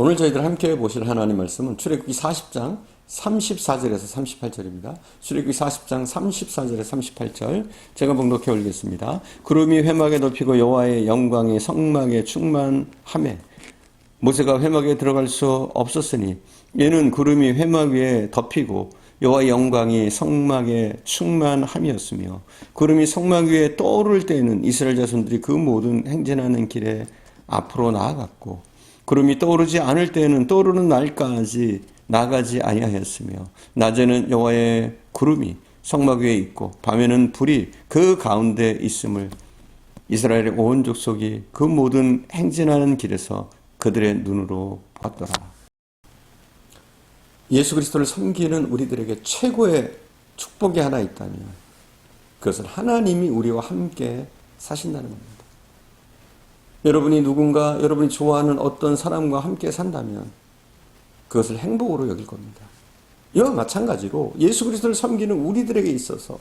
오늘 저희들 함께 보실 하나님 말씀은 출애굽기 40장 34절에서 38절입니다. 출애굽기 40장 34절에서 38절 제가 봉독해 올리겠습니다. 구름이 회막에 덮이고 여호와의 영광이 성막에 충만함에 모세가 회막에 들어갈 수 없었으니 이는 구름이 회막 위에 덮이고 여호와의 영광이 성막에 충만함이었으며 구름이 성막 위에 떠오를 때에는 이스라엘 자손들이 그 모든 행진하는 길에 앞으로 나아갔고 구름이 떠오르지 않을 때에는 떠오르는 날까지 나가지 아니하였으며 낮에는 여호와의 구름이 성막 위에 있고 밤에는 불이 그 가운데 있음을 이스라엘의 온 족속이 그 모든 행진하는 길에서 그들의 눈으로 봤더라. 예수 그리스도를 섬기는 우리들에게 최고의 축복이 하나 있다면 그것은 하나님이 우리와 함께 사신다는 겁니다. 여러분이 누군가 여러분이 좋아하는 어떤 사람과 함께 산다면 그것을 행복으로 여길 겁니다. 이와 마찬가지로 예수 그리스도를 섬기는 우리들에게 있어서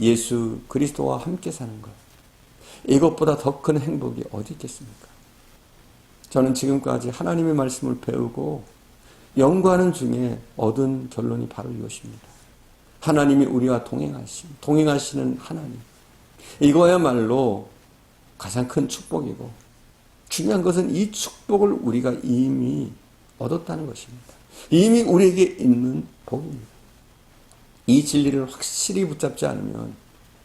예수 그리스도와 함께 사는 것. 이것보다 더 큰 행복이 어디 있겠습니까? 저는 지금까지 하나님의 말씀을 배우고 연구하는 중에 얻은 결론이 바로 이것입니다. 하나님이 우리와 동행하심, 동행하시는 하나님. 이거야말로 가장 큰 축복이고 중요한 것은 이 축복을 우리가 이미 얻었다는 것입니다. 이미 우리에게 있는 복입니다. 이 진리를 확실히 붙잡지 않으면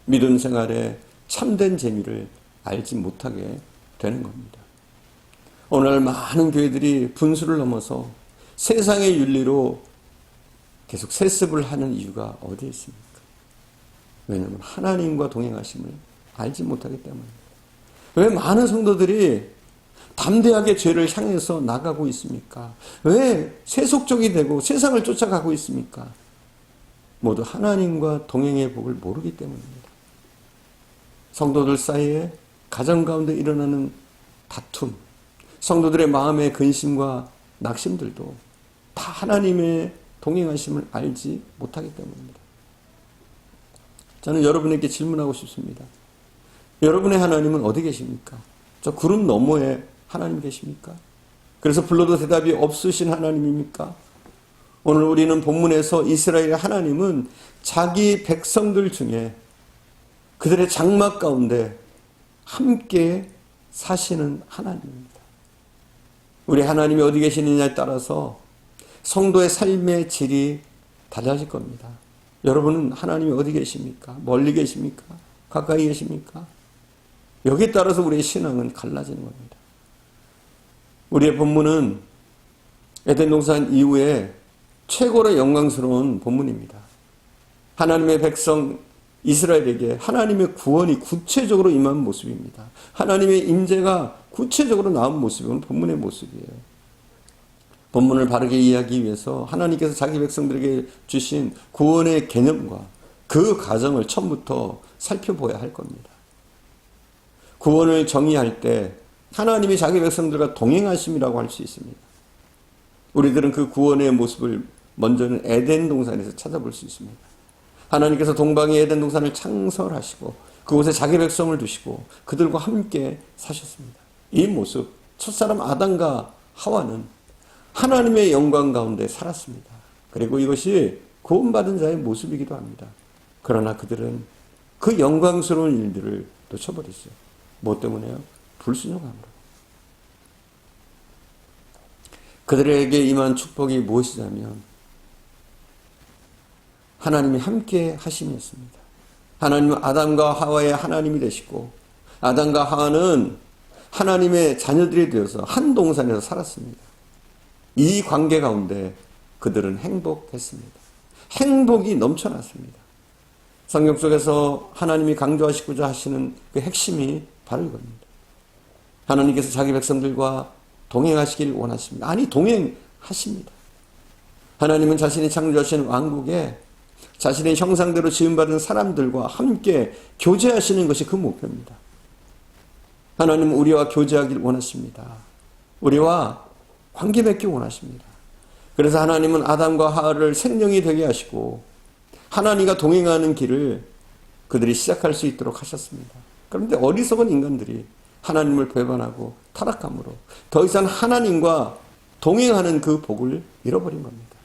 믿음 생활에 참된 재미를 알지 못하게 되는 겁니다. 오늘 많은 교회들이 분수를 넘어서 세상의 윤리로 계속 세습을 하는 이유가 어디에 있습니까? 왜냐하면 하나님과 동행하심을 알지 못하기 때문입니다. 왜 많은 성도들이 담대하게 죄를 향해서 나가고 있습니까? 왜 세속적이 되고 세상을 쫓아가고 있습니까? 모두 하나님과 동행의 복을 모르기 때문입니다. 성도들 사이에 가정 가운데 일어나는 다툼, 성도들의 마음의 근심과 낙심들도 다 하나님의 동행하심을 알지 못하기 때문입니다. 저는 여러분에게 질문하고 싶습니다. 여러분의 하나님은 어디 계십니까? 저 구름 너머에 하나님 계십니까? 그래서 불러도 대답이 없으신 하나님입니까? 오늘 우리는 본문에서 이스라엘의 하나님은 자기 백성들 중에 그들의 장막 가운데 함께 사시는 하나님입니다. 우리 하나님이 어디 계시느냐에 따라서 성도의 삶의 질이 달라질 겁니다. 여러분은 하나님이 어디 계십니까? 멀리 계십니까? 가까이 계십니까? 여기에 따라서 우리의 신앙은 갈라지는 겁니다. 우리의 본문은 에덴 동산 이후에 최고로 영광스러운 본문입니다. 하나님의 백성 이스라엘에게 하나님의 구원이 구체적으로 임한 모습입니다. 하나님의 임재가 구체적으로 나온 모습이 본문의 모습이에요. 본문을 바르게 이해하기 위해서 하나님께서 자기 백성들에게 주신 구원의 개념과 그 과정을 처음부터 살펴보아야 할 겁니다. 구원을 정의할 때 하나님이 자기 백성들과 동행하심이라고 할 수 있습니다. 우리들은 그 구원의 모습을 먼저는 에덴 동산에서 찾아볼 수 있습니다. 하나님께서 동방의 에덴 동산을 창설하시고 그곳에 자기 백성을 두시고 그들과 함께 사셨습니다. 이 모습, 첫사람 아담과 하와는 하나님의 영광 가운데 살았습니다. 그리고 이것이 구원받은 자의 모습이기도 합니다. 그러나 그들은 그 영광스러운 일들을 놓쳐버리죠. 뭐 때문에요? 불순종함으로. 그들에게 임한 축복이 무엇이냐면 하나님이 함께 하심이었습니다. 하나님은 아담과 하와의 하나님이 되시고 아담과 하와는 하나님의 자녀들이 되어서 한 동산에서 살았습니다. 이 관계 가운데 그들은 행복했습니다. 행복이 넘쳐났습니다. 성경 속에서 하나님이 강조하시고자 하시는 그 핵심이 바로 이겁니다. 하나님께서 자기 백성들과 동행하시길 원하십니다. 아니, 동행하십니다. 하나님은 자신이 창조하신 왕국에 자신의 형상대로 지음받은 사람들과 함께 교제하시는 것이 그 목표입니다. 하나님은 우리와 교제하길 원하십니다. 우리와 관계 맺기 원하십니다. 그래서 하나님은 아담과 하와를 생명이 되게 하시고 하나님과 동행하는 길을 그들이 시작할 수 있도록 하셨습니다. 그런데 어리석은 인간들이 하나님을 배반하고 타락함으로 더 이상 하나님과 동행하는 그 복을 잃어버린 겁니다.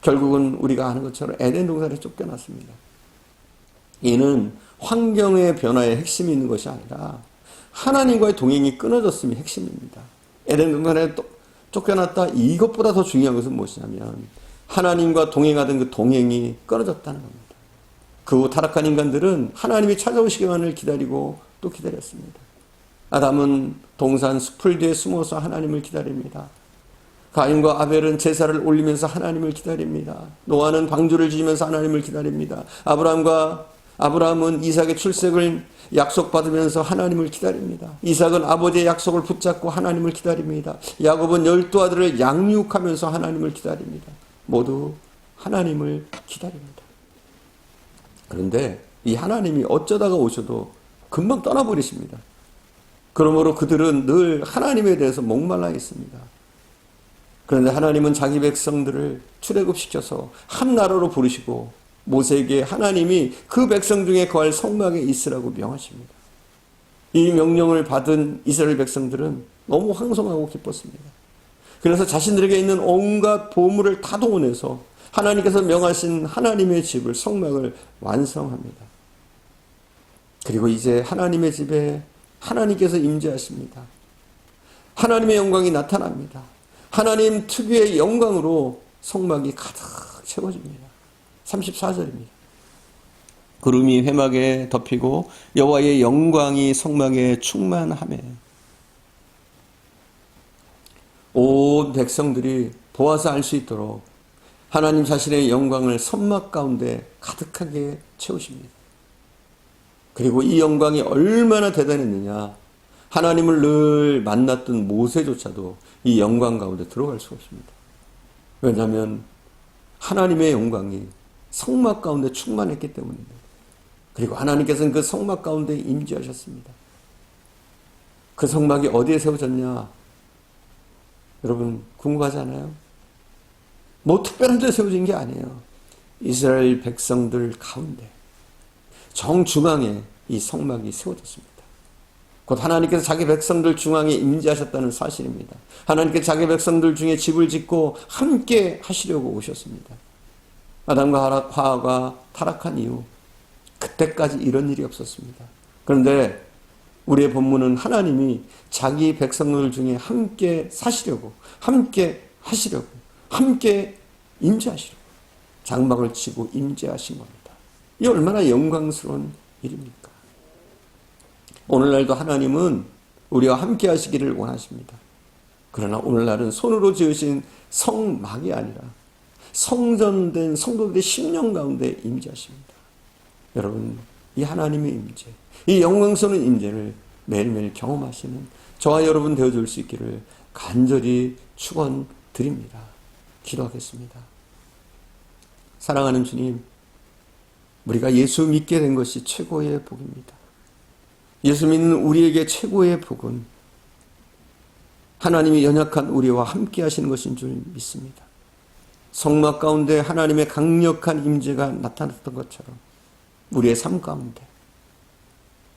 결국은 우리가 아는 것처럼 에덴 동산에 쫓겨났습니다. 이는 환경의 변화에 핵심이 있는 것이 아니라 하나님과의 동행이 끊어졌음이 핵심입니다. 에덴 동산에 쫓겨났다 이것보다 더 중요한 것은 무엇이냐면 하나님과 동행하던 그 동행이 끊어졌다는 겁니다. 그 후 타락한 인간들은 하나님이 찾아오시기만을 기다리고 또 기다렸습니다. 아담은 동산 숲을 뒤에 숨어서 하나님을 기다립니다. 가인과 아벨은 제사를 올리면서 하나님을 기다립니다. 노아는 방주를 지으면서 하나님을 기다립니다. 아브라함과 아브라함은 이삭의 출생을 약속받으면서 하나님을 기다립니다. 이삭은 아버지의 약속을 붙잡고 하나님을 기다립니다. 야곱은 열두 아들을 양육하면서 하나님을 기다립니다. 모두 하나님을 기다립니다. 그런데 이 하나님이 어쩌다가 오셔도 금방 떠나버리십니다. 그러므로 그들은 늘 하나님에 대해서 목말라 있습니다. 그런데 하나님은 자기 백성들을 출애굽시켜서 한 나라로 부르시고 모세에게 하나님이 그 백성 중에 거할 성막에 있으라고 명하십니다. 이 명령을 받은 이스라엘 백성들은 너무 황송하고 기뻤습니다. 그래서 자신들에게 있는 온갖 보물을 다 동원해서 하나님께서 명하신 하나님의 집을 성막을 완성합니다. 그리고 이제 하나님의 집에 하나님께서 임재하십니다. 하나님의 영광이 나타납니다. 하나님 특유의 영광으로 성막이 가득 채워집니다. 34절입니다. 구름이 회막에 덮이고 여호와의 영광이 성막에 충만하매 온 백성들이 보아서 알 수 있도록 하나님 자신의 영광을 선막 가운데 가득하게 채우십니다. 그리고 이 영광이 얼마나 대단했느냐. 하나님을 늘 만났던 모세조차도 이 영광 가운데 들어갈 수 없습니다. 왜냐하면 하나님의 영광이 성막 가운데 충만했기 때문입니다. 그리고 하나님께서는 그 성막 가운데 임재하셨습니다. 그 성막이 어디에 세워졌냐? 여러분 궁금하지 않아요? 뭐 특별한 데 세워진 게 아니에요. 이스라엘 백성들 가운데 정중앙에 이 성막이 세워졌습니다. 곧 하나님께서 자기 백성들 중앙에 임재하셨다는 사실입니다. 하나님께 자기 백성들 중에 집을 짓고 함께 하시려고 오셨습니다. 아담과 하와가 타락한 이후 그때까지 이런 일이 없었습니다. 그런데 우리의 본문은 하나님이 자기 백성들 중에 함께 사시려고 함께 하시려고 함께 임재하시려고 장막을 치고 임재하신 겁니다. 이 얼마나 영광스러운 일입니까? 오늘날도 하나님은 우리와 함께 하시기를 원하십니다. 그러나 오늘날은 손으로 지으신 성막이 아니라 성전된 성도들의 심령 가운데 임재하십니다. 여러분, 이 하나님의 임재, 이 영광스러운 임재를 매일매일 경험하시는 저와 여러분 되어줄 수 있기를 간절히 축원드립니다. 기도하겠습니다. 사랑하는 주님, 우리가 예수 믿게 된 것이 최고의 복입니다. 예수 믿는 우리에게 최고의 복은 하나님이 연약한 우리와 함께 하시는 것인 줄 믿습니다. 성막 가운데 하나님의 강력한 임재가 나타났던 것처럼 우리의 삶 가운데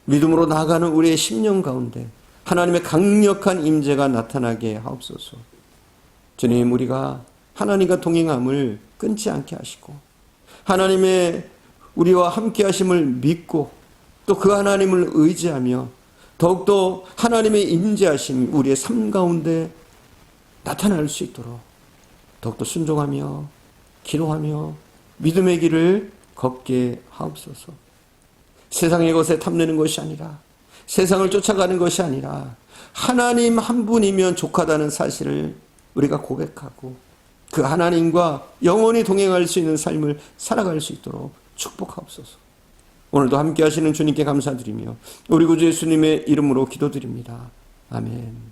믿음으로 나아가는 우리의 심령 가운데 하나님의 강력한 임재가 나타나게 하옵소서. 주님 우리가 하나님과 동행함을 끊지 않게 하시고 하나님의 우리와 함께 하심을 믿고 또 그 하나님을 의지하며 더욱더 하나님의 임재하심 우리의 삶 가운데 나타날 수 있도록 더욱더 순종하며 기도하며 믿음의 길을 걷게 하옵소서. 세상의 것에 탐내는 것이 아니라 세상을 쫓아가는 것이 아니라 하나님 한 분이면 족하다는 사실을 우리가 고백하고 그 하나님과 영원히 동행할 수 있는 삶을 살아갈 수 있도록 축복하옵소서. 오늘도 함께 하시는 주님께 감사드리며 우리 구주 예수님의 이름으로 기도드립니다. 아멘.